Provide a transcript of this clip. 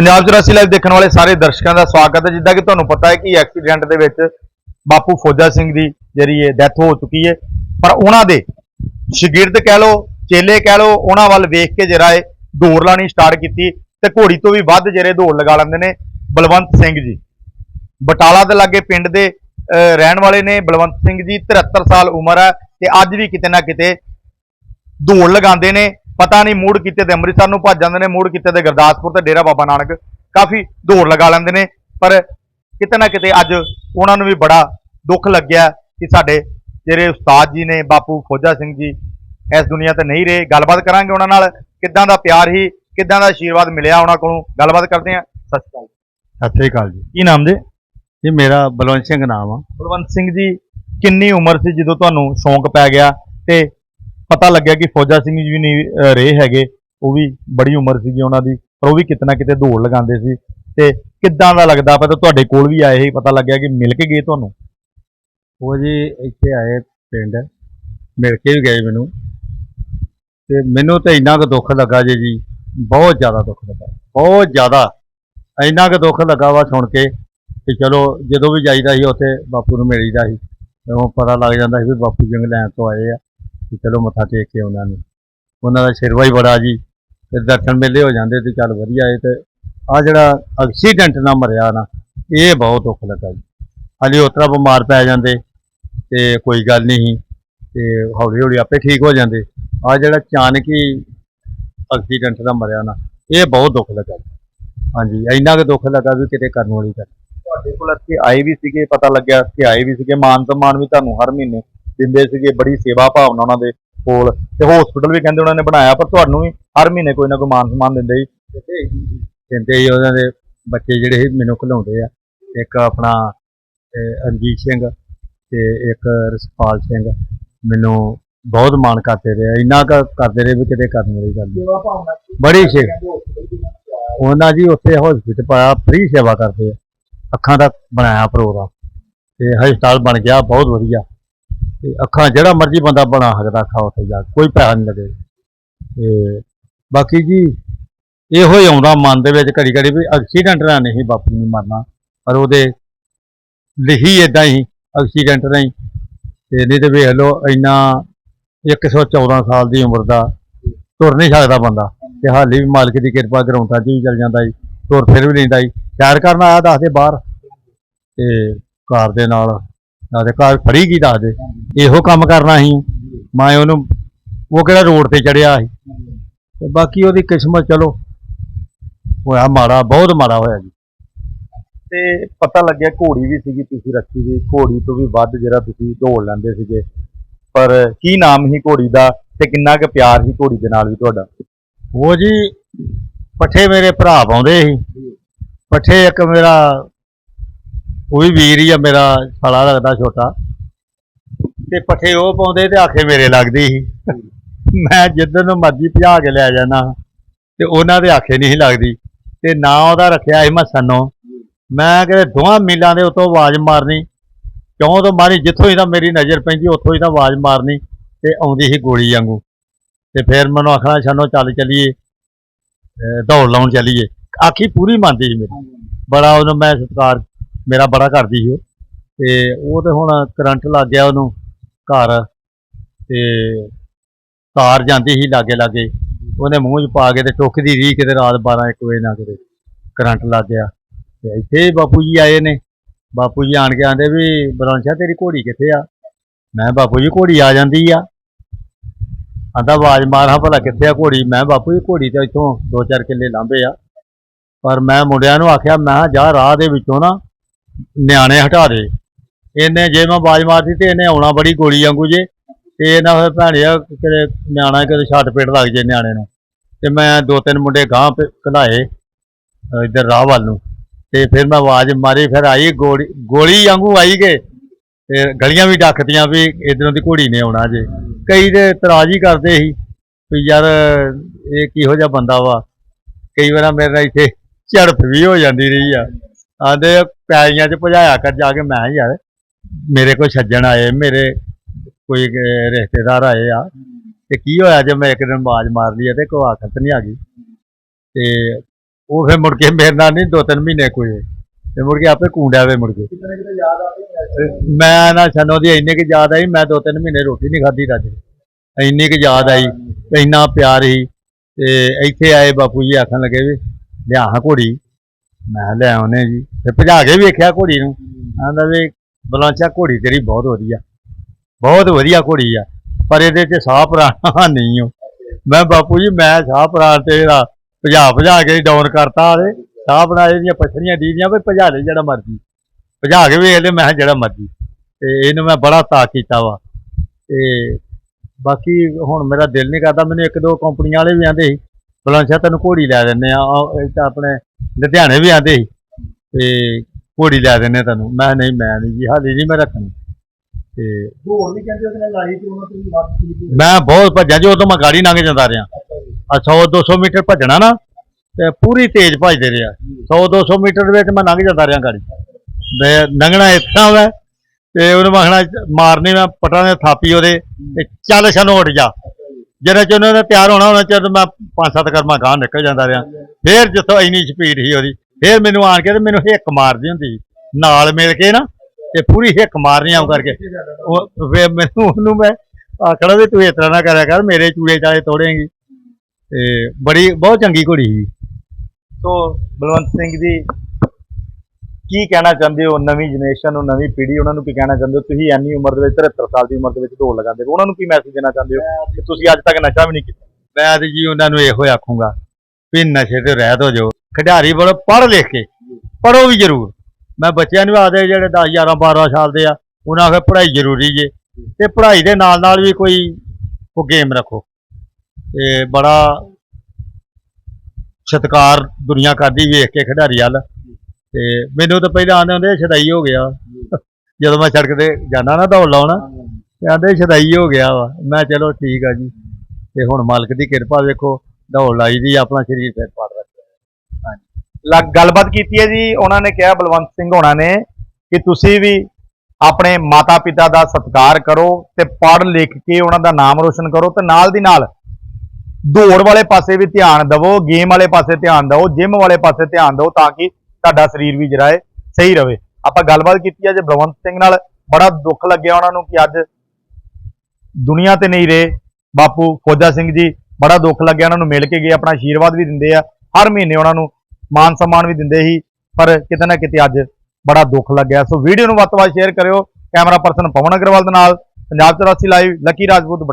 Punjab 84 live ਦੇਖਣ ਵਾਲੇ ਸਾਰੇ ਦਰਸ਼ਕਾਂ ਦਾ ਸਵਾਗਤ ਹੈ, ਜਿੱਦਾਂ ਕਿ ਤੁਹਾਨੂੰ ਪਤਾ ਹੈ ਕਿ ਐਕਸੀਡੈਂਟ ਦੇ ਵਿੱਚ ਬਾਪੂ ਫੌਜਾ ਸਿੰਘ ਦੀ ਜਿਹੜੀ ਹੈ ਡੈਥ ਹੋ ਚੁੱਕੀ ਹੈ। ਪਰ ਉਹਨਾਂ ਦੇ ਸ਼ਾਗਿਰਦ ਕਹਿ ਲਓ, ਚੇਲੇ ਕਹਿ ਲਓ, ਉਹਨਾਂ ਵੱਲ ਵੇਖ ਕੇ ਜਿਹੜਾ ਹੈ ਦੌੜ ਲਾਣੀ ਸਟਾਰਟ ਕੀਤੀ ਤੇ ਘੋੜੀ ਤੋਂ ਵੀ ਵੱਧ ਜਿਹੜੇ ਦੌੜ ਲਗਾ ਲੈਂਦੇ ਨੇ ਬਲਵੰਤ ਸਿੰਘ ਜੀ। ਬਟਾਲਾ ਦੇ ਲਾਗੇ ਪਿੰਡ ਦੇ ਰਹਿਣ ਵਾਲੇ ਨੇ ਬਲਵੰਤ ਸਿੰਘ ਜੀ 73 ਸਾਲ ਉਮਰ ਹੈ ਤੇ ਅੱਜ ਵੀ ਕਿਤੇ ਨਾ ਕਿਤੇ ਦੌੜ ਲਗਾਉਂਦੇ ਨੇ। ਪਤਾ ਨਹੀਂ ਮੂਡ ਕਿਤੇ ਤੇ ਅੰਮ੍ਰਿਤਸਰ ਨੂੰ ਭੱਜ ਜਾਂਦੇ ਨੇ ਮੂਡ ਕਿਤੇ ਤੇ ਗੁਰਦਾਸਪੁਰ ਤੇ ਡੇਰਾ ਬਾਬਾ ਨਾਨਕ ਕਾਫੀ ਦੌੜ ਲਗਾ ਲੈਂਦੇ ਨੇ। ਪਰ ਕਿਤੇ ਨਾ ਕਿਤੇ ਅੱਜ ਉਹਨਾਂ ਨੂੰ ਵੀ ਬੜਾ ਦੁੱਖ ਲੱਗਿਆ ਕਿ ਸਾਡੇ ਜਿਹੜੇ ਉਸਤਾਦ ਜੀ ਨੇ ਬਾਪੂ ਫੌਜਾ ਸਿੰਘ ਜੀ ਇਸ ਦੁਨੀਆ ਤੇ ਨਹੀਂ ਰਹੇ। ਗੱਲਬਾਤ ਕਰਾਂਗੇ ਉਹਨਾਂ ਨਾਲ। ਕਿੱਦਾਂ ਦਾ ਪਿਆਰ ਹੀ ਕਿੱਦਾਂ ਦਾ ਆਸ਼ੀਰਵਾਦ ਮਿਲਿਆ ਉਹਨਾਂ ਕੋਲੋਂ? ਗੱਲਬਾਤ ਕਰਦੇ ਹਾਂ। ਸਤਿ ਸ਼੍ਰੀ ਅਕਾਲ ਸਤਿ ਸ੍ਰੀ ਅਕਾਲ ਜੀ। ਕੀ ਨਾਮ ਜੀ? ਇਹ ਮੇਰਾ ਬਲਵੰਤ ਸਿੰਘ ਨਾਮ ਆ। ਬਲਵੰਤ ਸਿੰਘ ਜੀ ਕਿੰਨੀ ਉਮਰ ਸੀ ਜਦੋਂ ਤੁਹਾਨੂੰ ਸ਼ੌਂਕ ਪੈ ਗਿਆ ਤੇ ਪਤਾ ਲੱਗਿਆ ਕਿ ਫੌਜਾ ਸਿੰਘ ਜੀ ਵੀ ਨਹੀਂ ਰਹੇ ਹੈਗੇ। ਉਹ ਵੀ ਬੜੀ ਉਮਰ ਸੀਗੀ ਉਹਨਾਂ ਦੀ, ਪਰ ਉਹ ਵੀ ਕਿਤੇ ਨਾ ਕਿਤੇ ਦੌੜ ਲਗਾਉਂਦੇ ਸੀ। ਤੇ ਕਿੱਦਾਂ ਦਾ ਲੱਗਦਾ? ਪਤਾ ਤੁਹਾਡੇ ਕੋਲ ਵੀ ਆਏ ਸੀ, ਪਤਾ ਲੱਗਿਆ ਕਿ ਮਿਲ ਕੇ ਗਏ ਤੁਹਾਨੂੰ? ਉਹ ਜੀ ਇੱਥੇ ਆਏ ਪਿੰਡ, ਮਿਲ ਕੇ ਵੀ ਗਏ ਮੈਨੂੰ। ਤੇ ਮੈਨੂੰ ਤਾਂ ਇੰਨਾ ਕੁ ਦੁੱਖ ਲੱਗਾ ਜੀ ਜੀ, ਬਹੁਤ ਜ਼ਿਆਦਾ ਦੁੱਖ ਲੱਗਾ, ਬਹੁਤ ਜ਼ਿਆਦਾ। ਇੰਨਾ ਕੁ ਦੁੱਖ ਲੱਗਾ ਵਾ ਸੁਣ ਕੇ ਕਿ ਚਲੋ ਜਦੋਂ ਵੀ ਜਾਈਦਾ ਸੀ ਉੱਥੇ ਬਾਪੂ ਨੂੰ ਮਿਲੀਦਾ ਸੀ ਉਹ ਪਤਾ ਲੱਗ ਜਾਂਦਾ ਸੀ ਵੀ ਬਾਪੂ ਜੀ ਇੰਗਲੈਂਡ ਤੋਂ ਆਏ ਆ। ਕਿ ਚਲੋ ਮੱਥਾ ਟੇਕ ਕੇ ਉਹਨਾਂ ਨੂੰ। ਉਹਨਾਂ ਦਾ ਸਿਰਵਾ ਹੀ ਬੜਾ ਜੀ, ਤੇ ਦਰਸ਼ਨ ਮੇਲੇ ਹੋ ਜਾਂਦੇ ਤੇ ਚੱਲ ਵਧੀਆ ਏ ਤੇ ਆ ਜਿਹੜਾ ਐਕਸੀਡੈਂਟ ਨਾਲ ਮਰਿਆ ਨਾ, ਇਹ ਬਹੁਤ ਦੁੱਖ ਲੱਗਾ ਜੀ। ਹਾਲੇ ਉਤਰਾ ਬਿਮਾਰ ਪੈ ਜਾਂਦੇ ਤੇ ਕੋਈ ਗੱਲ ਨਹੀਂ ਸੀ, ਤੇ ਹੌਲੀ ਹੌਲੀ ਆਪੇ ਠੀਕ ਹੋ ਜਾਂਦੇ। ਆ ਜਿਹੜਾ ਅਚਾਨਕ ਹੀ ਐਕਸੀਡੈਂਟ ਦਾ ਮਰਿਆ ਨਾ, ਇਹ ਬਹੁਤ ਦੁੱਖ ਲੱਗਾ ਜੀ। ਹਾਂਜੀ, ਇੰਨਾ ਕੁ ਦੁੱਖ ਲੱਗਾ ਵੀ ਕਿਤੇ ਕਰਨ ਵਾਲੀ ਗੱਲ ਤੁਹਾਡੇ ਕੋਲ ਇੱਥੇ ਆਏ ਵੀ ਸੀਗੇ, ਪਤਾ ਲੱਗਿਆ ਕਿ ਆਏ ਵੀ ਸੀਗੇ ਮਾਨ ਸਨਮਾਨ ਵੀ ਤੁਹਾਨੂੰ ਹਰ ਮਹੀਨੇ ਦਿੰਦੇ ਸੀਗੇ ਬੜੀ ਸੇਵਾ ਭਾਵਨਾ ਉਹਨਾਂ ਦੇ ਕੋਲ। ਤੇ ਹਸਪੀਟਲ ਵੀ ਕਹਿੰਦੇ ਉਹਨਾਂ ਨੇ ਬਣਾਇਆ ਪਰ ਤੁਹਾਨੂੰ ਵੀ ਹਰ ਮਹੀਨੇ ਕੋਈ ਨਾ ਕੋਈ ਮਾਨ ਸਨਮਾਨ ਦਿੰਦੇ ਸੀ ਕਹਿੰਦੇ ਜੀ ਉਹਨਾਂ ਦੇ ਬੱਚੇ ਜਿਹੜੇ ਸੀ ਮੈਨੂੰ ਖਿਲਾਉਂਦੇ ਆ। ਇੱਕ ਆਪਣਾ ਅਹ, ਰਣਜੀਤ ਸਿੰਘ ਤੇ ਇੱਕ ਰਸਪਾਲ ਸਿੰਘ। ਮੈਨੂੰ ਬਹੁਤ ਮਾਣ ਕਰਦੇ ਰਹੇ ਇੰਨਾ ਕੁ ਕਰਦੇ ਰਹੇ ਵੀ ਕਿਤੇ ਕਰਨ ਵਾਲੀ ਗੱਲ ਬੜੀ ਸੇ ਉਹਨਾਂ ਜੀ ਉੱਥੇ ਹਸਪੀਟਲ ਪਾਇਆ ਫ੍ਰੀ ਸੇਵਾ ਕਰਦੇ ਆ। ਅੱਖਾਂ ਦਾ ਬਣਾਇਆ ਪ੍ਰੋਗਰਾਮ ਤੇ ਹਸਪਤਾਲ ਬਣ ਗਿਆ ਬਹੁਤ ਵਧੀਆ। ਤੇ ਅੱਖਾਂ ਜਿਹੜਾ ਮਰਜ਼ੀ ਬੰਦਾ ਬਣਾ ਸਕਦਾ ਅੱਖਾਂ ਉੱਥੇ ਜਾ ਕੋਈ ਪੈਸਾ ਨਹੀਂ ਲੱਗੇ ਤੇ ਬਾਕੀ ਜੀ, ਇਹੋ ਹੀ ਆਉਂਦਾ ਮਨ ਦੇ ਵਿੱਚ ਘੜੀ ਘੜੀ ਵੀ ਐਕਸੀਡੈਂਟ ਨਾਲ ਨਹੀਂ ਬਾਪੂ ਨੂੰ ਮਰਨਾ, ਪਰ ਉਹਦੇ ਲਿਖੀ ਇਦਾਂ ਹੀ ਐਕਸੀਡੈਂਟ ਨਹੀਂ ਤੇ ਨਹੀਂ ਤੇ ਵੇਖ ਲਓ, ਇੰਨਾ 114 ਸਾਲ ਦੀ ਉਮਰ ਦਾ ਤੁਰ ਨਹੀਂ ਸਕਦਾ ਬੰਦਾ। ਤੇ ਹਾਲੇ ਵੀ ਮਾਲਕ ਦੀ ਕਿਰਪਾ ਗਰਾਊਂਡਾਂ 'ਚ ਵੀ ਚੱਲ ਜਾਂਦਾ ਜੀ, ਤੁਰ ਫਿਰ ਵੀ ਲੈਂਦਾ ਜੀ। ਸੈਰ ਕਰਨ ਆਇਆ ਦੱਸਦੇ ਬਾਹਰ। ਤੇ ਕਾਰ ਦੇ ਨਾਲ ਨਾ ਤੇ ਕਾਰ ਫੜੀ ਕੀ ਦੱਸ ਦੇ। ਇਹੋ ਕੰਮ ਕਰਨਾ ਸੀ। ਮੈਂ ਉਹਨੂੰ ਉਹ ਕਿਹੜਾ ਰੋਡ ਤੇ ਚੜਿਆ ਸੀ। ਤੇ ਬਾਕੀ ਉਹਦੀ ਕਿਸਮਤ ਚਲੋ ਹੋਇਆ ਮਾੜਾ ਬਹੁਤ ਮਾੜਾ ਹੋਇਆ ਜੀ। ਤੇ ਪਤਾ ਲੱਗਿਆ ਘੋੜੀ ਵੀ ਸੀਗੀ ਤੁਸੀਂ ਰੱਖੀ ਸੀ। ਘੋੜੀ ਤੋਂ ਵੀ ਵੱਧ ਜਿਹੜਾ ਤੁਸੀਂ ਦੌੜ ਲੈਂਦੇ ਸੀਗੇ। ਪਰ ਕੀ ਨਾਮ ਸੀ ਘੋੜੀ ਦਾ ਤੇ ਕਿੰਨਾ ਕੁ ਪਿਆਰ ਸੀ ਘੋੜੀ ਦੇ ਨਾਲ ਵੀ ਤੁਹਾਡਾ? ਉਹ ਜੀ ਪੱਠੇ ਮੇਰੇ ਭਰਾ ਪਾਉਂਦੇ ਸੀ। ਪੱਠੇ ਇੱਕ ਮੇਰਾ ਉਹ ਵੀ ਵੀਰ ਹੀ ਆ ਮੇਰਾ, ਸਾਲਾ ਲੱਗਦਾ ਛੋਟਾ। ਤੇ ਪੱਠੇ ਉਹ ਪਾਉਂਦੇ ਤੇ ਆਖੇ ਮੇਰੇ ਲੱਗਦੀ ਸੀ। ਮੈਂ ਜਿੱਦਨ ਨੂੰ ਮਰਜ਼ੀ ਭਜਾ ਕੇ ਲੈ ਜਾਣਾ। ਤੇ ਉਹਨਾਂ ਦੇ ਆਖੇ ਨਹੀਂ ਸੀ ਲੱਗਦੀ। ਤੇ ਨਾ ਉਹਦਾ ਰੱਖਿਆ ਸੀ ਮੈਂ ਸੰਨੋ। ਮੈਂ ਕਿਤੇ ਦੋਹਾਂ ਮੀਲਾਂ ਦੇ ਉੱਤੋਂ ਆਵਾਜ਼ ਮਾਰਨੀ। ਕਿਉਂ ਤੋਂ ਮਾਰੀ, ਜਿੱਥੋਂ ਹੀ ਤਾਂ ਮੇਰੀ ਨਜ਼ਰ ਪੈਂਦੀ, ਉੱਥੋਂ ਹੀ ਤਾਂ ਆਵਾਜ਼ ਮਾਰਨੀ ਤੇ ਆਉਂਦੀ ਸੀ ਗੋਲੀ ਵਾਂਗੂ। ਤੇ ਫਿਰ ਮੈਨੂੰ ਆਖਣਾ ਛੱਨੋ ਚੱਲ ਚਲੀਏ। ਦੌੜ ਲਾਉਣ ਚਲੀਏ। ਆਖੀ ਪੂਰੀ ਮੰਨਦੀ ਸੀ ਮੇਰੀ। ਬੜਾ ਉਹਨੂੰ ਮੈਂ ਸਤਿਕਾਰ ਮੇਰਾ ਬੜਾ ਕਰਦੀ ਸੀ ਉਹ। ਤੇ ਉਹ ਤੇ ਹੁਣ ਕਰੰਟ ਲੱਗ ਗਿਆ ਉਹਨੂੰ ਘਰ। ਤੇ ਤਾਰ ਜਾਂਦੀ ਸੀ ਲਾਗੇ ਲਾਗੇ। ਉਹਨੇ ਮੂੰਹ 'ਚ ਪਾ ਕੇ ਤੇ ਟੁੱਕਦੀ ਰਹੀ ਕਿਤੇ ਰਾਤ 12 1 ਵਜੇ ਨਾ ਕਿਤੇ ਕਰੰਟ ਲੱਗ ਗਿਆ। ਤੇ ਇੱਥੇ ਬਾਪੂ ਜੀ ਆਏ ਨੇ। ਬਾਪੂ ਜੀ ਆਣ ਕੇ ਆਂਦੇ ਵੀ ਬਰਾਂਸ਼ਾ ਤੇਰੀ ਘੋੜੀ ਕਿੱਥੇ ਆ? ਮੈਂ ਬਾਪੂ ਜੀ, ਘੋੜੀ ਆ ਜਾਂਦੀ ਆ। ਆਂਦਾ, ਆਵਾਜ਼ ਮਾਰ ਹਾਂ ਭਲਾ ਕਿੱਥੇ ਆ ਘੋੜੀ? ਮੈਂ ਬਾਪੂ ਜੀ, ਘੋੜੀ ਤਾਂ ਇੱਥੋਂ ਦੋ ਚਾਰ ਕਿੱਲੇ ਲਾਂਬੇ ਆ। ਪਰ ਮੈਂ ਮੁੰਡਿਆਂ ਨੂੰ ਆਖਿਆ, ਮੈਂ ਕਿਹਾ, ਜਾ ਰਾਹ ਦੇ ਵਿੱਚੋਂ ਨਾ ਨਿਆਣੇ ਹਟਾ ਦੇ। ਇਹਨੇ ਜੇ ਮੈਂ ਆਵਾਜ਼ ਮਾਰਦੀ ਤੇ ਇਹਨੇ ਆਉਣਾ ਬੜੀ ਗੋਲੀ ਵਾਂਗੂ ਜੇ। ਤੇ ਇਹਨਾਂ ਹੋਏ ਭੈਣਿਆ ਕਿਤੇ ਨਿਆਣਾ ਕਿਤੇ ਛੱਟ ਪੇਟ ਲੱਗ ਜੇ ਨਿਆਣੇ ਨੂੰ। ਤੇ ਮੈਂ ਦੋ ਤਿੰਨ ਮੁੰਡੇ ਗਾਂ ਕਢਾਏ, ਅਹ ਇੱਧਰ ਰਾਹ ਵੱਲ ਨੂੰ। ਤੇ ਫਿਰ ਮੈਂ ਆਵਾਜ਼ ਮਾਰੀ, ਫਿਰ ਆਈ ਗੋਲੀ ਗੋਲੀ ਵਾਂਗੂ ਆਈ ਗਏ। ਤੇ ਗਲੀਆਂ ਵੀ ਡੱਕਤੀਆਂ ਵੀ ਇਧਰੋਂ ਦੀ ਘੋੜੀ ਨੇ ਆਉਣਾ ਜੇ। ਕਈ ਤੇ ਇਤਰਾਜ਼ ਹੀ ਕਰਦੇ ਸੀ ਵੀ ਯਾਰ ਇਹ ਕਿਹੋ ਜਿਹਾ ਬੰਦਾ ਵਾ। ਕਈ ਵਾਰ ਮੇਰੇ ਨਾਲ ਇੱਥੇ ਝੜਪ ਵੀ ਹੋ ਜਾਂਦੀ ਰਹੀ ਆ। ਆਂਦੇ ਪੈਲੀਆਂ 'ਚ ਭਜਾਇਆ ਕਰ ਜਾ ਕੇ ਮੈਂ ਯਾਰ ਮੇਰੇ ਕੋਲ ਸੱਜਣ ਆਏ ਮੇਰੇ ਕੋਈ ਰਿਸ਼ਤੇਦਾਰ ਆਏ ਆ। ਤੇ ਕੀ ਹੋਇਆ ਜੇ ਮੈਂ ਇੱਕ ਦਿਨ ਆਵਾਜ਼ ਮਾਰ ਲਈ ਤੇ ਕੋਈ ਆਖਤ ਨਹੀਂ ਆ ਗਈ। ਤੇ ਉਹ ਫਿਰ ਮੁੜ ਕੇ ਮੇਰੇ ਨਾਲ ਨਹੀਂ ਦੋ ਤਿੰਨ ਮਹੀਨੇ ਕੋਈ ਤੇ ਮੁੜ ਕੇ ਆਪੇ ਕੁੰਡਿਆ ਵੇ ਮੁੜ ਕੇ। ਮੈਂ ਨਾ ਛਨੋ ਦੀ ਇੰਨੇ ਕਿ ਯਾਦ ਆਈ ਮੈਂ ਦੋ ਤਿੰਨ ਮਹੀਨੇ ਰੋਟੀ ਨਹੀਂ ਖਾਧੀ ਰੱਜ। ਇੰਨੀ ਕਿ ਯਾਦ ਆਈ ਇੰਨਾ ਪਿਆਰ ਸੀ। ਤੇ ਇੱਥੇ ਆਏ ਬਾਪੂ ਜੀ ਆਖਣ ਲੱਗੇ ਵੀ ਲਿਆ ਹਾਂ ਘੋੜੀ। ਮੈਂ ਕਿਹਾ ਲੈ ਆਉਨੇ ਜੀ। ਤੇ ਭਜਾ ਕੇ ਵੇਖਿਆ ਘੋੜੀ ਨੂੰ। ਆਂਦਾ ਵੀ ਬਲਾਂਚਾ ਘੋੜੀ ਤੇਰੀ ਬਹੁਤ ਵਧੀਆ। ਬਹੁਤ ਵਧੀਆ ਘੋੜੀ ਆ। ਪਰ ਇਹਦੇ 'ਚ ਸਾਹ ਪ੍ਰਾਣ ਨਹੀਂ ਹੋ ਮੈਂ ਬਾਪੂ ਜੀ, ਮੈਂ ਸਾਹ ਪ੍ਰਾਣ ਤੇ ਇਹਦਾ ਭਜਾ ਭਜਾ ਕੇ ਡਾਊਨ ਕਰਤਾ ਤੇ ਸਾਹ ਬਣਾਏ ਦੀਆਂ ਪੱਛੜੀਆਂ ਦੀਦੀਆਂ ਵੀ ਭਜਾ ਦੇ ਜਿਹੜਾ ਮਰਜ਼ੀ। ਭਜਾ ਕੇ ਵੇਖ ਲੈ, ਮੈਂ ਕਿਹਾ ਜਿਹੜਾ ਮਰਜ਼ੀ। ਤੇ ਇਹਨੂੰ ਮੈਂ ਬੜਾ ਤਾ ਕੀਤਾ ਵਾ। ਤੇ ਬਾਕੀ ਹੁਣ ਮੇਰਾ ਦਿਲ ਨਹੀਂ ਕਰਦਾ, ਮੈਨੂੰ ਇੱਕ ਦੋ ਕੰਪਨੀਆਂ ਵਾਲੇ ਵੀ ਆਂਦੇ ਸੀ ਬਲਾਂਸ਼ਾ ਤੈਨੂੰ ਘੋੜੀ ਲੈ ਦਿੰਨੇ ਆ। ਆਹ ਤਾਂ ਆਪਣੇ ਲੁਧਿਆਣੇ ਵੀ ਆਂਦੇ ਸੀ ਤੇ ਘੋੜੀ ਲੈ ਦਿੰਨੇ ਤੈਨੂੰ ਮੈਂ ਨਹੀਂ ਮੈਂ ਨਹੀਂ ਜੀ ਹਾਲੇ ਨਹੀਂ ਮੈਂ ਰੱਖਣੀ। ਤੇ ਹੋਰ ਵੀ ਕਹਿੰਦੇ ਉਹਨੇ ਲਾਈ ਤੇ ਉਹਨਾਂ ਤੋਂ ਵੀ ਵੱਧ ਸੀ ਮੈਂ ਬਹੁਤ ਭੱਜਿਆ ਜੀ ਉਦੋਂ ਮੈਂ ਗਾੜੀ ਲੰਘ ਜਾਂਦਾ ਰਿਹਾ। ਆ 100 200 ਮੀਟਰ ਭੱਜਣਾ ਨਾ ਤੇ ਪੂਰੀ ਤੇਜ਼ ਭੱਜਦੇ ਰਿਹਾ। 100 200 ਮੀਟਰ ਦੇ ਵਿੱਚ ਮੈਂ ਲੰਘ ਜਾਂਦਾ ਰਿਹਾ ਗਾੜੀ। ਮੈਂ ਲੰਘਣਾ ਇੱਥਾਂ ਵਾ ਤੇ ਉਹਨੂੰ ਆਖਣਾ ਮਾਰਨੀ ਮੈਂ ਪਟਾਂ ਦੇ ਥਾਪੀ ਉਹਦੇ ਤੇ ਚੱਲ ਉੱਡ ਜਾ। ਜਿਹੜਾ ਚ ਉਹਨਾਂ ਨੇ ਤਿਆਰ ਹੋਣਾ ਉਹਨਾਂ ਚ ਮੈਂ ਪੰਜ ਸੱਤ ਕਰਮਾ ਗਾਂ ਨਿਕਲ ਜਾਂਦਾ ਰਿਹਾ। ਫੇਰ ਜਿੱਥੋਂ ਇੰਨੀ ਸਪੀਡ ਸੀ ਉਹਦੀ ਫੇਰ ਮੈਨੂੰ ਆਣ ਕੇ ਤੇ ਮੈਨੂੰ ਹਿੱਕ ਮਾਰਦੀ ਹੁੰਦੀ ਸੀ। ਨਾਲ ਮਿਲ ਕੇ ਨਾ ਤੇ ਪੂਰੀ ਹਿੱਕ ਮਾਰਨੀ ਆਉਂ ਕਰਕੇ। ਉਹ ਫੇਰ ਮੈਨੂੰ ਉਹਨੂੰ ਮੈਂ ਆਖਣਾ ਵੀ ਤੂੰ ਇਸ ਤਰ੍ਹਾਂ ਨਾ ਕਰਿਆ ਕਰ ਮੇਰੇ ਚੂੜੇ ਚਾਲੇ ਤੋੜੇਂਗੀ। ਤੇ ਬੜੀ ਬਹੁਤ ਚੰਗੀ ਘੋੜੀ ਸੀ। ਸੋ ਬਲਵੰਤ ਸਿੰਘ ਜੀ ਕੀ ਕਹਿਣਾ ਚਾਹੁੰਦੇ ਹੋ ਨਵੀਂ ਜਨਰੇਸ਼ਨ ਨੂੰ ਨਵੀਂ ਪੀੜ੍ਹੀ ਉਹਨਾਂ ਨੂੰ ਕੀ ਕਹਿਣਾ ਚਾਹੁੰਦੇ ਹੋ? ਤੁਸੀਂ ਇੰਨੀ ਉਮਰ ਦੇ ਵਿੱਚ 73 ਸਾਲ ਦੀ ਉਮਰ ਦੇ ਵਿੱਚ ਢੋਲ ਲਗਾਉਂਦੇ ਹੋ ਉਹਨਾਂ ਨੂੰ ਕੀ ਮੈਸੇਜ ਦੇਣਾ ਚਾਹੁੰਦੇ ਹੋ? ਕਿ ਤੁਸੀਂ ਅੱਜ ਤੱਕ ਨਸ਼ਾ ਵੀ ਨਹੀਂ ਕੀਤਾ। ਮੈਂ ਤੇ ਜੀ ਉਹਨਾਂ ਨੂੰ ਇਹੋ ਆਖੂੰਗਾ ਵੀ ਨਸ਼ੇ ਤੇ ਰਹਿਤ ਹੋ ਜਾਓ। ਖਿਡਾਰੀ ਬੜੋ ਪੜ੍ਹ ਲਿਖ ਕੇ ਪੜੋ ਵੀ ਜ਼ਰੂਰ। ਮੈਂ ਬੱਚਿਆਂ ਨੂੰ ਆਖਦੇ ਜਿਹੜੇ 10 11 12 ਸਾਲ ਦੇ ਆ, ਉਹਨਾਂ ਆਖੇ ਪੜ੍ਹਾਈ ਜ਼ਰੂਰੀ ਜੇ। ਤੇ ਪੜ੍ਹਾਈ ਦੇ ਨਾਲ ਨਾਲ ਵੀ ਕੋਈ ਉਹ ਗੇਮ ਰੱਖੋ। ਤੇ ਬੜਾ ਸਤਿਕਾਰ ਦੁਨੀਆ ਕਰਦੀ ਵੇਖ ਕੇ ਖਿਡਾਰੀ ਵੱਲ। ਤੇ ਮੈਨੂੰ ਤਾਂ ਪਹਿਲਾਂ ਆਂਦੇ ਹੁੰਦੇ ਛਦਾਈ ਹੋ ਗਿਆ। ਜਦੋਂ ਮੈਂ ਸੜਕ ਤੇ ਜਾਣਾ ਨਾ ਦੌੜ ਲਾਉਣਾ, ਤੇ ਆਂਦੇ ਛਦਾਈ ਹੋ ਗਿਆ ਵਾ। ਮੈਂ ਚਲੋ ਠੀਕ ਆ ਜੀ। ਤੇ ਹੁਣ ਮਾਲਕ ਦੀ ਕਿਰਪਾ ਵੇਖੋ। ਦੌੜ ਲਾਈ ਦੀ, ਆਪਣਾ ਸਰੀਰ ਫਿਰ ਪੜ ਰੱਖਿਆ। ਲੱਗ ਗੱਲਬਾਤ ਕੀਤੀ ਹੈ ਜੀ, ਉਹਨਾਂ ਨੇ ਕਿਹਾ, ਬਲਵੰਤ ਸਿੰਘ ਹੋਣਾ ਨੇ, ਕਿ ਤੁਸੀਂ ਵੀ ਆਪਣੇ ਮਾਤਾ ਪਿਤਾ ਦਾ ਸਤਿਕਾਰ ਕਰੋ ਤੇ ਪੜ੍ਹ ਲਿਖ ਕੇ ਉਹਨਾਂ ਦਾ ਨਾਮ ਰੋਸ਼ਨ ਕਰੋ ਤੇ ਨਾਲ ਦੀ ਨਾਲ ਦੌੜ ਵਾਲੇ ਪਾਸੇ ਵੀ ਧਿਆਨ ਦਿਵੋ, ਗੇਮ ਵਾਲੇ ਪਾਸੇ ਧਿਆਨ ਦਿਓ ਜਿਮ ਵਾਲੇ ਪਾਸੇ ਧਿਆਨ ਦਿਓ ਤਾਂ ਕਿ ਤੁਹਾਡਾ ਸਰੀਰ ਵੀ ਜਿਹੜਾ ਹੈ ਸਹੀ ਰਹੇ। ਆਪਾਂ ਗੱਲਬਾਤ ਕੀਤੀ ਹੈ ਜੇ, ਬਲਵੰਤ ਸਿੰਘ ਨਾਲ ਬੜਾ ਦੁੱਖ ਲੱਗਿਆ ਉਹਨਾਂ ਨੂੰ ਕਿ ਅੱਜ ਦੁਨੀਆ ਤੇ ਨਹੀਂ ਰਹੇ। ਬਾਪੂ ਫੌਜਾ ਸਿੰਘ ਜੀ ਬੜਾ ਦੁੱਖ ਲੱਗਿਆ ਉਹਨਾਂ ਨੂੰ ਮਿਲ ਕੇ ਗਏ, ਆਪਣਾ ਆਸ਼ੀਰਵਾਦ ਵੀ ਦਿੰਦੇ ਆ। ਹਰ ਮਹੀਨੇ ਉਹਨਾਂ ਨੂੰ ਮਾਨ ਸਨਮਾਨ ਵੀ ਦਿੰਦੇ ਸੀ, ਪਰ ਕਿਤੇ ਨਾ ਕਿਤੇ ਅੱਜ ਬੜਾ ਦੁੱਖ ਲੱਗਿਆ। ਸੋ ਵੀਡੀਓ ਨੂੰ ਵੱਧ ਤੋਂ ਵੱਧ ਸ਼ੇਅਰ ਕਰਿਓ। ਕੈਮਰਾ ਪਰਸਨ ਪਵਨ ਅਗਰਵਾਲ ਦੇ ਨਾਲ, ਪੰਜਾਬ 84 ਲਾਈਵ ਲੱਕੀ ਰਾਜਪੂਤ